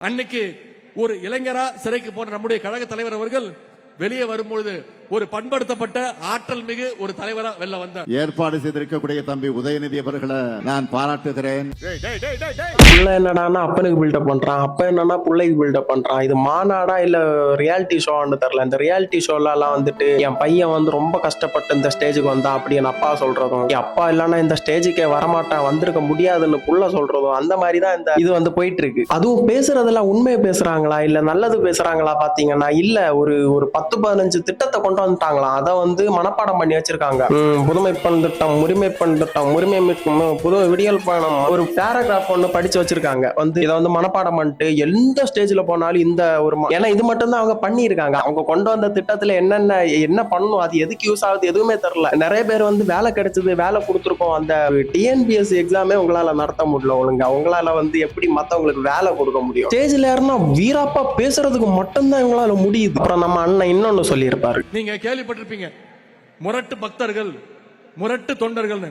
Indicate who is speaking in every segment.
Speaker 1: அன்னைக்கு ஒரு இளைஞரா சிறைக்கு போன நம்முடைய கழக தலைவர் அவர்கள் வெளியே வரும்பொழுது ஒரு பண்படுத்தப்பட்ட ஆற்றல் மிகு ஒரு தலைவரா வெளில வந்தார்.
Speaker 2: ஏற்பாடு செய்திருக்கக்கூடிய தம்பி உதயநிதி அவர்களை நான் பாராட்டுகிறேன்.
Speaker 3: புள்ள என்னடான்னா அப்பனுக்கு பில்டப் பண்றான். அப்ப என்னன்னா பிள்ளைக்கு பில்டப் பண்றான். இது மாநாடா இல்ல ரியாலிட்டி ஷோன்னு தெரியல. இந்த ரியாலிட்டி ஷோல எல்லாம் வந்துட்டு என் பையன் வந்து ரொம்ப கஷ்டப்பட்டு இந்த ஸ்டேஜுக்கு வந்தான் அப்படி என் அப்பா சொல்றதும் என் அப்பா இல்லைன்னா இந்த ஸ்டேஜுக்கே வரமாட்டான் வந்திருக்க முடியாதுன்னு புள்ள சொல்றதும் அந்த மாதிரி தான் இந்த இது வந்து போயிட்டு இருக்கு அதுவும் பேசுறதெல்லாம் உண்மையை பேசுறாங்களா? இல்ல நல்லது பேசுறாங்களா பாத்தீங்கன்னா இல்ல ஒரு ஒரு பத்து பதினஞ்சு திட்டத்தை கொண்டு வந்துட்டாங்களாம் அதை வந்து மனப்பாடம் பண்ணி வச்சிருக்காங்க. புதுமை பெண் திட்டம் உரிமை பெண் திட்டம் உரிமை மீட்கும் புது விடியல் பயணம் ஒரு பேராகிராஃப் ஒன்று படிச்சு வச்சிருக்காங்க. வந்து இதை வந்து மனப்பாடம் பண்ணிட்டு எந்த ஸ்டேஜ்ல போனாலும் இந்த ஒரு ஏன்னா இது மட்டும்தான் அவங்க பண்ணியிருக்காங்க. அவங்க கொண்டு வந்த திட்டத்துல என்னென்ன என்ன பண்ணணும் அது எதுக்கு யூஸ் ஆகுது எதுவுமே தெரில நிறைய பேர் வந்து வேலை கிடைச்சது வேலை கொடுத்துருக்கோம். அந்த டிஎன்பிஎஸ்சி எக்ஸாமே உங்களால நடத்த முடியல ஒழுங்கா. அவங்களால வந்து எப்படி மத்தவங்களுக்கு வேலை கொடுக்க முடியும்? ஸ்டேஜ்ல யாருன்னா வீராப்பா பேசுறதுக்கு மட்டும்தான் இவங்களால முடியுது. அப்புறம் நம்ம அண்ணன் இன்னொன்னு சொல்லியிருப்பாரு.
Speaker 1: நீங்க கேள்விப்பட்டிருப்பீங்க. முரட்டு பக்தர்கள் முரட்டு தொண்டர்கள்னு.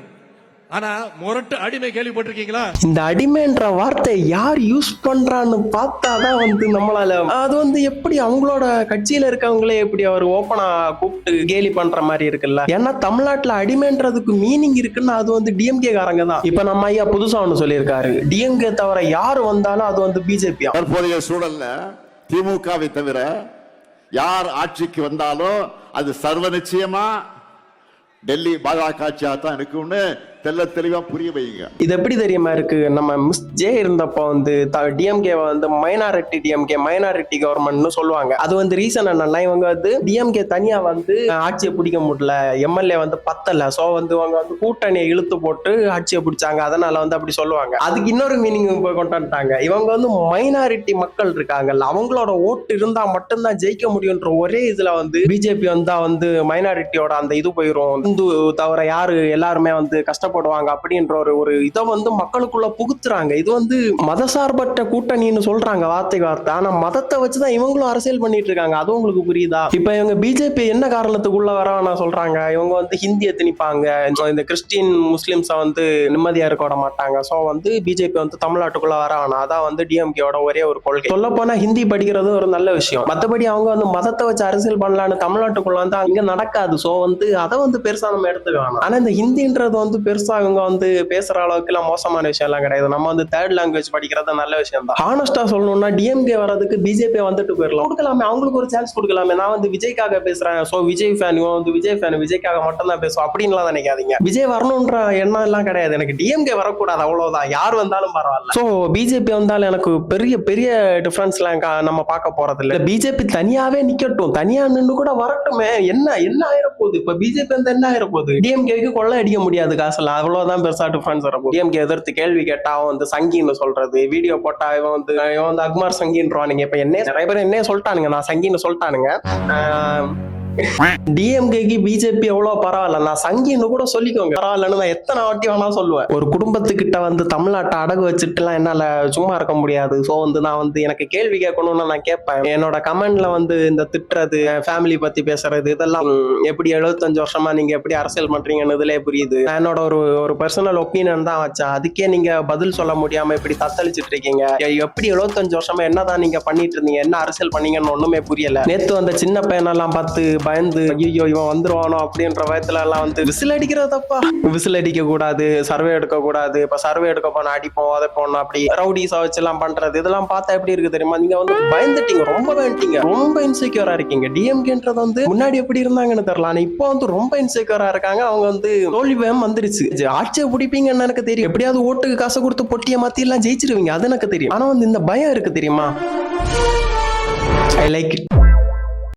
Speaker 1: ஆனா முரட்டு அடிமை கேள்விப்பட்டிருக்கீங்களா?
Speaker 3: இந்த அடிமைன்ற வார்த்தை யார் யூஸ் பண்றான்னு பார்த்தாதான் வந்து நம்மளால அது வந்து எப்படி அவங்களோட கட்சியில இருக்கவங்களே எப்படி அவர் ஓப்பனா கூப்பிட்டு கேலி பண்ற மாதிரி இருக்குல்ல? ஏன்னா தமிழ்நாட்டுல அடிமைன்றதுக்கு மீனிங் இருக்குன்னா அது வந்து டிஎம்கே காரங்க தான். இப்ப நம்ம ஐயா புதுசா ஒண்ணு சொல்லியிருக்காரு. டிஎம்கே தவிர யார் வந்தாலும் அது வந்து பிஜேபி
Speaker 2: தற்போதைய சூழல்ல திமுகவை தவிர யார் ஆட்சிக்கு வந்தாலும் அது சர்வ நிச்சயமா? டெல்லி பாஜக ஆட்சியாக தான் இருக்கும்னு தெல்ல தெளிவா புரிய வைங்க
Speaker 3: இது எப்படி தெரியுமா இருக்கு? நம்ம மிஸ் ஜே இருந்தப்போ வந்து டிஎம்கே வந்து மைனாரிட்டி டிஎம்கே மைனாரிட்டி கவர்மெண்ட்னு சொல்லுவாங்க. அது வந்து ரீசன் என்னன்னா இவங்க வந்து டிஎம்கே தனியா வந்து ஆட்சியை பிடிக்க முடியல. எம்எல்ஏ வந்து பத்தல. சோ வந்து இவங்க வந்து கூட்டணியை இழுத்து போட்டு ஆட்சியை பிடிச்சாங்க. அதனால வந்து அப்படி சொல்லுவாங்க. அதுக்கு இன்னொரு மீனிங் கொண்டு வந்துட்டாங்க. இவங்க வந்து மைனாரிட்டி மக்கள் இருக்காங்கல்ல அவங்களோட ஓட்டு இருந்தா மட்டும்தான் ஜெயிக்க முடியும்ன்ற ஒரே இதுல வந்து பிஜேபி வந்தா வந்து மைனாரிட்டியோட அந்த இது போயிரும். இந்து தவிர யாரு எல்லாருமே வந்து கஷ்டம் கஷ்டப்படுவாங்க அப்படின்ற ஒரு ஒரு இதை வந்து மக்களுக்குள்ள புகுத்துறாங்க. இது வந்து மதசார்பற்ற கூட்டணின்னு சொல்றாங்க வார்த்தை வார்த்தை. ஆனா மதத்தை வச்சுதான் இவங்களும் அரசியல் பண்ணிட்டு இருக்காங்க. அது உங்களுக்கு புரியுதா? இப்ப இவங்க பிஜேபி என்ன காரணத்துக்குள்ள வர சொல்றாங்க? இவங்க வந்து ஹிந்தியை திணிப்பாங்க இந்த கிறிஸ்டின் முஸ்லிம்ஸை வந்து நிம்மதியா இருக்க விட மாட்டாங்க. சோ வந்து பிஜேபி வந்து தமிழ்நாட்டுக்குள்ள வர அதான் வந்து டிஎம்கேவோட ஒரே ஒரு கொள்கை. சொல்ல போனா ஹிந்தி படிக்கிறது ஒரு நல்ல விஷயம். மத்தபடி அவங்க வந்து மதத்தை வச்சு அரசியல் பண்ணலான்னு தமிழ்நாட்டுக்குள்ள வந்து அங்க நடக்காது. சோ வந்து அதை வந்து பெருசா நம்ம எடுத்துக்க வேணாம். ஆனா இந்த ஹிந்தின்றது வந்து பெருசா இவங்க வந்து பேசுற அளவுக்கு எல்லாம் மோசமான விஷயம் எல்லாம் கிடையாது. நம்ம வந்து தேர்ட் லாங்குவேஜ் படிக்கிறது நல்ல விஷயம் தான் ஹானஸ்டா சொல்லணும்னா டிஎம்கே வரதுக்கு பிஜேபி வந்துட்டு போயிடலாம் கொடுக்கலாமே அவங்களுக்கு ஒரு சான்ஸ் கொடுக்கலாமே. நான் வந்து விஜய்க்காக பேசுறேன். சோ விஜய் ஃபேன் இவன் வந்து விஜய் ஃபேன் விஜய்க்காக மட்டும் தான் பேசுவோம். அப்படின்லாம் நினைக்காதீங்க. விஜய் வரணும்ன்ற எண்ணம் எல்லாம் கிடையாது. எனக்கு டிஎம்கே வரக்கூடாது அவ்வளவுதான். யார் வந்தாலும் பரவாயில்ல. சோ பிஜேபி வந்தாலும் எனக்கு பெரிய பெரிய டிஃபரன்ஸ்லாம் நம்ம பார்க்க போறது இல்ல பிஜேபி தனியாவே நிக்கட்டும். தனியா நின்று கூட வரட்டுமே. என்ன என்ன ஆயிரப்போகுது? இப்ப பிஜேபி வந்து என்ன ஆயிரப்போகுது? டிஎம்கேக்கு கொள்ள அடிக்க முடியாது காசெல்லாம் அவ்வளவுதான் பெருசா டிஃபரன்ஸ் இருக்கும் டிஎம்கே எதிர்த்து கேள்வி கேட்டா அவன் வந்து சங்கின்னு சொல்றது. வீடியோ போட்டா இவன் வந்து இவன் வந்து அக்மார் சங்கின்றானுங்க. இப்ப என்ன நிறைய பேர் என்ன சொல்லிட்டானுங்க. நான் சங்கின்னு சொல்லிட்டானுங்க. ஆஹ் டிஎம்கேக்கு பிஜேபி எவ்வளவு பரவாயில்ல? நான் சங்கின்னு கூட சொல்லிக்கோங்க. பரவாயில்லன்னு நான் எத்தனை வாட்டி வேணா சொல்லுவேன். ஒரு குடும்பத்துக்கிட்ட வந்து தமிழ்நாட்டை அடகு வச்சுட்டுலாம் என்னால சும்மா இருக்க முடியாது. சோ வந்து நான் வந்து எனக்கு கேள்வி கேட்கணும்னு நான் கேட்பேன். என்னோட கமெண்ட்ல வந்து இந்த திட்டுறது ஃபேமிலி பத்தி பேசுறது இதெல்லாம் எப்படி எழுபத்தஞ்சு வருஷமா நீங்க எப்படி அரசியல் பண்றீங்கன்னு இதுலயே புரியுது. என்னோட ஒரு ஒரு பர்சனல் ஒப்பீனியன் தான் வச்சேன் அதுக்கே நீங்க பதில் சொல்ல முடியாம இப்படி தத்தளிச்சிட்டு இருக்கீங்க. எப்படி எழுபத்தஞ்சு வருஷமா என்னதான் நீங்க பண்ணிட்டு இருந்தீங்க? என்ன அரசியல் பண்ணீங்கன்னு ஒண்ணுமே புரியல. நேத்து வந்த சின்ன பையனெல்லாம் பார்த்து பயந்து ஐயோ இவன் வந்துருவானோ அப்படின்ற பயத்துல எல்லாம் வந்து விசில் அடிக்கிறது தப்பா? விசில் அடிக்க கூடாது சர்வே எடுக்க கூடாது. இப்ப சர்வே எடுக்க போனா அடிப்போம் அதை போனோம் அப்படி ரவுடிஸா வச்சு எல்லாம் பண்றது இதெல்லாம் பார்த்தா எப்படி இருக்கு தெரியுமா? நீங்க வந்து பயந்துட்டீங்க ரொம்ப பயந்துட்டீங்க. ரொம்ப இன்செக்யூரா இருக்கீங்க. டிஎம்கேன்றது வந்து முன்னாடி எப்படி இருந்தாங்கன்னு தெரியல ஆனா இப்போ வந்து ரொம்ப இன்செக்யூரா இருக்காங்க. அவங்க வந்து தோல்வி பயம் வந்துருச்சு. ஆட்சியை பிடிப்பீங்கன்னு எனக்கு தெரியும். எப்படியாவது ஓட்டுக்கு காசு கொடுத்து பொட்டியை மாத்தி எல்லாம் ஜெயிச்சிருவீங்க அது எனக்கு தெரியும். ஆனா வந்து இந்த பயம் இருக்கு தெரியுமா? I like it